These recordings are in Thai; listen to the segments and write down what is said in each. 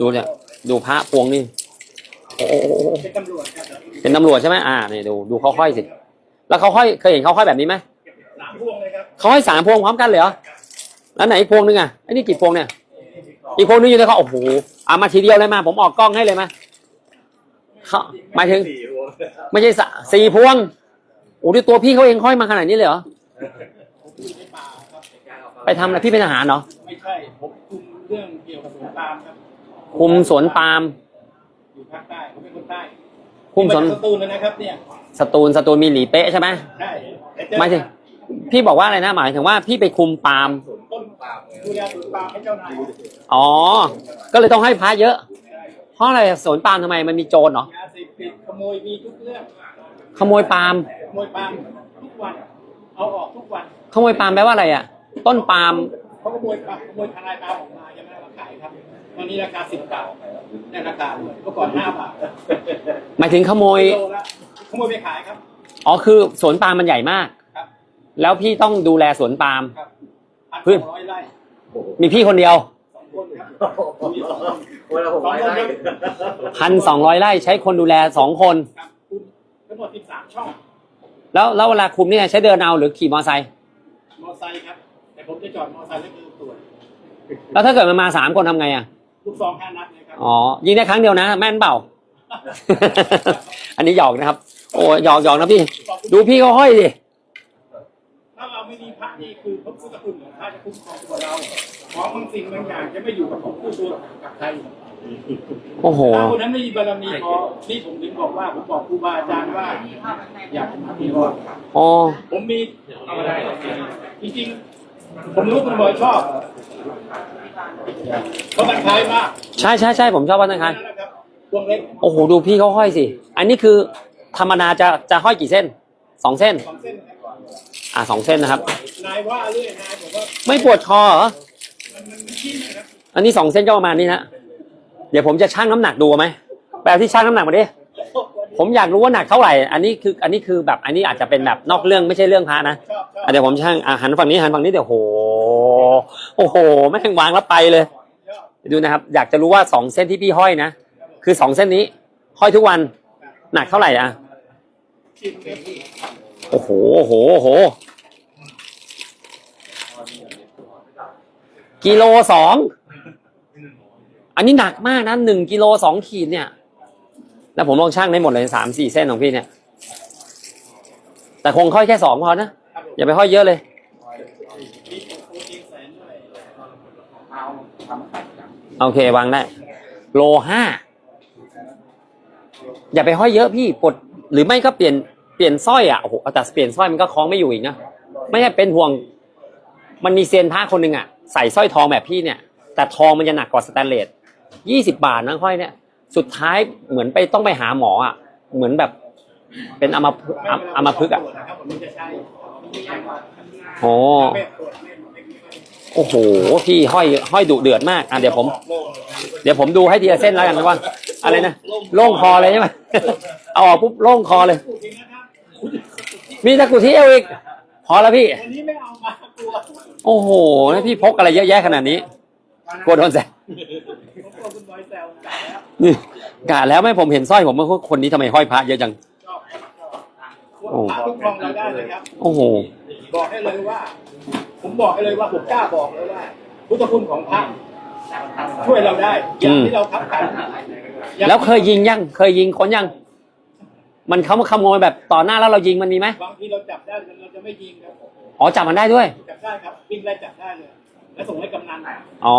ดูเนี่ย ดูพระพวงนี่โอ้โหเป็นตำรวจครับเป็นตำรวจใช่ไหมอ่านี่ดูดูเขาห้อยสิ แล้วเขาห้อยเคยเห็นเขาห้อยแบบนี้ไหมสามพวงเลยครับเขาห้อยสามพวงพร้อมกันเลยเหรอแล้วไหนอีกพวงนึงอะไอ้นี่กี่พวงเนี่ย อีกพวงนึงอยู่ในเขาโอ้โหเอามาทีเดียวเลยมาผมออกกล้องให้เลยมาเขาหมายถึง ไม่ใช่สะสี่พวงโอ้ดิตัวพี่เขาเองห้อยมาขนาดนี้เลยเหรอผมอยู่ในป่าครับไปทำอะไรพี่เป็นทหารเหรอไม่ใช่ผมคุมเรื่องเกี่ยวกับสวนปาล์มครับ คุมสวนปาล์มอยู่ภาคใต้ผมเป็นคนใต้คุมสวนาจากสตูลเลยนะครับเนี่ยสตูลสตูลมีหลีเป๊ะใช่ไหมใช่แต่เจอหมายถึงพี่บอกว่าอะไรนะหมายถึงว่าพี่ไปคุมปาล์มต้นปาล์มดูแลสวนปาล์มให้เจ้านายอ๋อ ก็เลยต้องให้พระเยอะเพราะอะไรสวนปาล์มทำไมมันมีโจรเหรอยาเสพติดขโมยมีทุกเรื่องขโมยปาล์มขโมยปาล์มทุกวันเอาออกทุกวันขโมยปาล์มแปลว่าอะไรอะ ต้นปาล์มเขาขโมยปาล์มขโมยทลายปาล์มออกมา ครับตอนนี้ราคาสิบบาทในราคาเลยเมื่อก่อนห้าบาทหมายถึงขโมยกิโลละขโมยไปขายครับ อ๋อคือสวนปาล์มมันใหญ่มาก ครับแล้วพี่ต้องดูแลสวนปาล์ม ครับพันพื้นสองร้อยไร่มีพี่คนเดียวสองคนครับมีสองคนคนละหกร้อยไร่พันสองร้อยไร่ใช้คนดูแลสองคน ครับคุณทั้งหมดสิบสามช่อง แล้วแล้วเวลาคุมเนี่ยใช้เดินเอาหรือขี่มอเตอร์ไซค์มอไซค์ครับ แต่ผมจะจอดมอไซค์แล้วคือตรวจแล้วถ้าเกิดมันมาสามคนทำไงอะ ลูกซองห้านัดเลยครับอ๋อยิงได้ครั้งเดียวนะ แม่นเปล่า อันนี้หยอกนะครับ โอ้หยอกหยอกนะพี่ ดูพี่เขาห้อยดิถ้าเราไม่มีพระนี่คือพระพุทธคุณของพระจะคุ้มครองตัวเราของบางสิ่งบางอย่างจะไม่อยู่กับของผู้ตัวกับใครโอ้โหถ้าคนนั้นไม่มีบารมีพอที่ผมถึงบอกว่าผมบอกครูบาอาจารย์ว่า อยากมีรอดอ๋อผมมีเอามาได้จริงๆผมรู้คุณบอยชอบ เขาบันทายมากใช่ใช่ใช่ผมชอบวัดนะคะนั่นแหละครับพวงเล็กโอ้โหดูพี่เขาห้อยสิ อันนี้คือธรรมดาจะจะห้อยกี่เส้นสองเส้น สองเส้นนะครับอ่าสองเส้นนะครับ นายว่าเรื่อยนายบอกว่าไม่ปวดคอเหรอมันมันมันขี้นะครับอันนี้สองเส้นก็ประมาณนี้นะเดี๋ยวผมจะชั่งน้ำหนักดูไหมแปลที่ชั่งน้ำหนักมาดิผมอยากรู้ว่าหนักเท่าไหร่ อันนี้คืออันนี้คือแบบอันนี้อาจจะเป็นแบบนอกเรื่องไม่ใช่เรื่องพระนะชอบชอบอะเดี๋ยวผมช่างอะหันฝั่งนี้หันฝั่งนี้เดี๋ยวโหโอ้โหแม่งวางแล้วไปเลยชอบ ดูนะครับ อยากจะรู้ว่าสองเส้นที่พี่ห้อยนะ คือสองเส้นนี้ ห้อยทุกวัน หนักเท่าไหร่อะโอ้โหโอ้โหโอ้โหกิโลสอง อันนี้หนักมากนะหนึ่งกิโลสองขีดเนี่ย แล้วผมลองช่างได้หมดเลยสามสี่เส้นของพี่เนี่ย แต่คงค่อยแค่สองพอนะ อย่าไปห้อยเยอะเลย มีโปรตีนแสนด้วย เอาทำขัดกัน โอเควางได้ โลห้า อย่าไปห้อยเยอะพี่ปลดหรือไม่ก็เปลี่ยนเปลี่ยนสร้อยอะโอ้โหแต่เปลี่ยนสร้อยมันก็คล้องไม่อยู่อีกนะไม่ใช่เป็นห่วง มันมีเซียนพระคนหนึ่งอะใส่สร้อยทองแบบพี่เนี่ย แต่ทองมันจะหนักกว่าสแตนเลสยี่สิบาทนะห้อยเนี่ย สุดท้ายเหมือนไปต้องไปหาหมออะเหมือนแบบเป็นอมพฤอัมอัมพฤกอะตรวจนะโอ้ โอ้โหพี่ห้อยห้อยดุเดือดมากอะเดี๋ยวผม เดี๋ยวผมดูให้ทีละเส้นแล้วกันนะว่าอะไรนะโล่งคอเลยใช่ไหมเอาออกปุ๊บโล่งคอเลยจริงนะครับมีตะกรุดที่เอวอีกพอแล้วพี่วันนี้ไม่เอามากลัวโอ้โหแล้วพี่พกอะไรเยอะแยะขนาดนี้กลัวโดนแซวผมกลัวคุณบอยแซวกะแล้วนี่กะแล้วไหม่ผมเห็นสร้อยผมว่าคนนี้ทำไมห้อยพระเยอะจังชอบชอบพาคุ้มครองเราได้เลยครับโอ้โหบอกให้เลยว่า ผมบอกให้เลยว่าผมกล้าบอกเลยว่า พุทธคุณของพระช่วยเราได้อย่างที่เราทับกันอย่างแล้วเคยยิงยัง เคยยิงคนยัง มันเขามาขโมยแบบต่อหน้าแล้วเรายิงมันมีไหมบางทีเราจับได้เราจะไม่ยิงครับอ๋อจับมันได้ด้วยจับได้ครับวิ่งไล่จับได้เลยแล้วส่งให้กำนันอ๋อ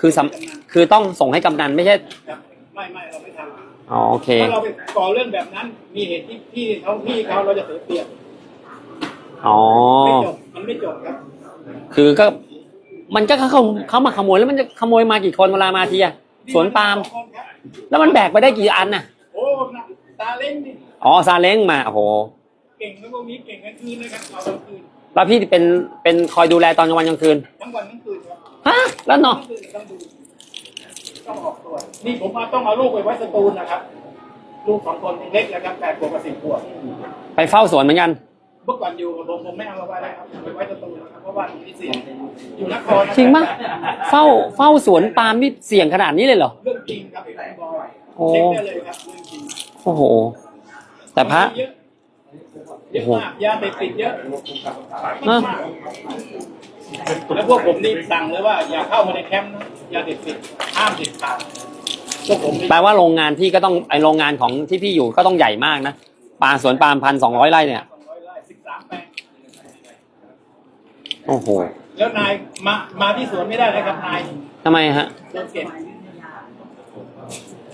คือสำคือต้องส่งให้กำนันไม่ใช่ครับไม่ไม่เราไม่ทำอ๋อโอเคถ้าเราไปก่อเรื่องแบบนั้น มีเหตุที่พี่เขาพี่เขาเราจะเสียเปรียบอ๋อไม่จบมันไม่จบครับ คือก็มันก็เขาเขามาขโมยแล้วมันจะขโมยมากี่คนเวลามาทีอะสวนปาล์มแล้วมันแบกไปได้กี่อันน่ะโอ้ตาเล้งนี่อ๋อซาเล้งมาโอ้โหเก่งนะพวกนี้เก่งกลางคืนนะครับเอากลางคืนแล้วพี่เป็นเป็นคอยดูแลตอนกลางวันกลางคืนทั้งวันทั้งคืนครับฮะแล้วเนาะทั้งคืนต้องดูต้องออกตัวจนี่ผมเอาต้องเอาลูกไปไว้สตูลนะครับ ลูกสองคนเล็กนะครับแปดขวบกับสิบขวบไปเฝ้าสวนเหมือนกัน เมื่อก่อนอยู่กับผมผมไม่เอามาไว้แล้วครับไปไว้ตะตูนะครับเพราะว่ามีเสียงอยู่นครนะจริงปะเฝ้าเฝ้าสวนปาล์มนี่เสี่ยงขนาดนี้เลยเหรอเรื่องจริงครับคุณบอยโอ้เช็คได้เลยครับเรื่องจริงโอ้โห แต่พระเยอะเยอะมากยาเสพติดเยอะเนอะมากแล้วพวกผมนี่สั่งเลยว่าอย่าเข้ามาในแคมป์นะยาเสพติดห้ามเด็ดขาดพวกผมนี่แปลว่าโรงงานที่ก็ต้องไอโรงงานของที่พี่อยู่ก็ต้องใหญ่มากนะปาล์มสวนปาล์มพันสองร้อยไร่เนี่ย สองร้อยไร่สิบสามแปลง โอ้โหแล้วนายมามาที่สวนไม่ได้นะครับนายทำไมฮะโดนเก็บ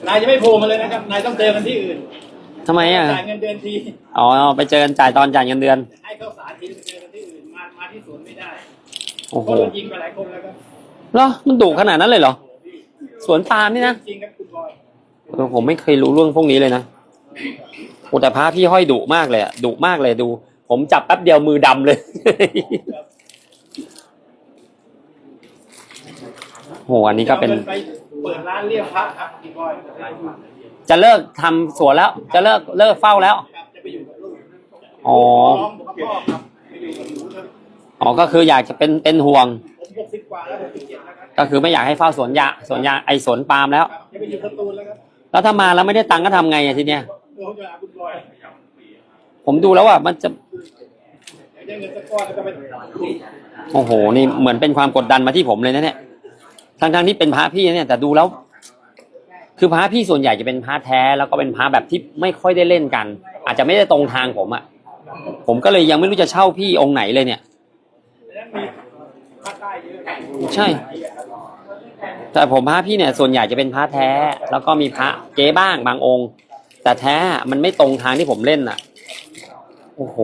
นายจะไม่โผล่มาเลยนะครับ นายต้องเจอกันที่อื่นทำไมอะจ่ายเงินเดือนทีอ๋อไปเจอกันจ่ายตอนจ่ายเงินเดือน ให้ข้าวสารทีไปเจอกันที่อื่นมามาที่สวนไม่ได้โอ้โหเพราะโดนยิงไปหลายคนแล้วครับเหรอมันดุขนาดนั้นเลยเหรอสวนปาล์มนี่นะจริงครับคุณบอยเออผมไม่เคยรู้เรื่องพวกนี้เลยนะโอ้แต่พระพี่ห้อยดุมากเลยอะดุมากเลยดู ผมจับแป๊บเดียวมือดำเลย โหอันนี้ก็เป็นอางิไปเปิดร้านเรียกพระครับคุณบอยจะเลิกทำสวนแล้ว จะเลิกเลิกเฝ้าแล้ว ครับจะไปอยู่กับลูกอ๋อ น้องผมกับพ่อครับไปอยู่กับหนูครับอ๋อ ก็คืออยากจะเป็นเป็นห่วง ผมหกสิบกว่าแล้วหกสิบเจ็ดแล้วครับก็คือไม่อยากให้เฝ้าสวนยาสวนยาไอสวนปาล์มแล้ว ครับจะไปอยู่สตูลแล้วครับแล้วถ้ามาแล้วไม่ได้ตังค์ก็ทำไงอะทีเนี้ย เดี๋ยวผมจะหาคุณบอยผมดูแล้วว่ามันจะ เดี๋ยวได้เงินสักก้อนแล้วก็ไป โอ้โห นี่เหมือนเป็นความกดดันมาที่ผมเลยนะเนี่ย ทั้งๆที่เป็นพระพี่เนี่ยแต่ดูแล้ว คือพระพี่ส่วนใหญ่จะเป็นพระแท้แล้วก็เป็นพระแบบที่ไม่ค่อยได้เล่นกัน อาจจะไม่ได้ตรงทางผมอะผมก็เลยยังไม่รู้จะเช่าพี่องค์ไหนเลยเนี่ย ใช่ แต่ผมพระพี่เนี่ย ส่วนใหญ่จะเป็นพระแท้ แล้วก็มีพระเก๊บ้างบางองค์ แต่แท้มันไม่ตรงทางที่ผมเล่นอะโอ้โห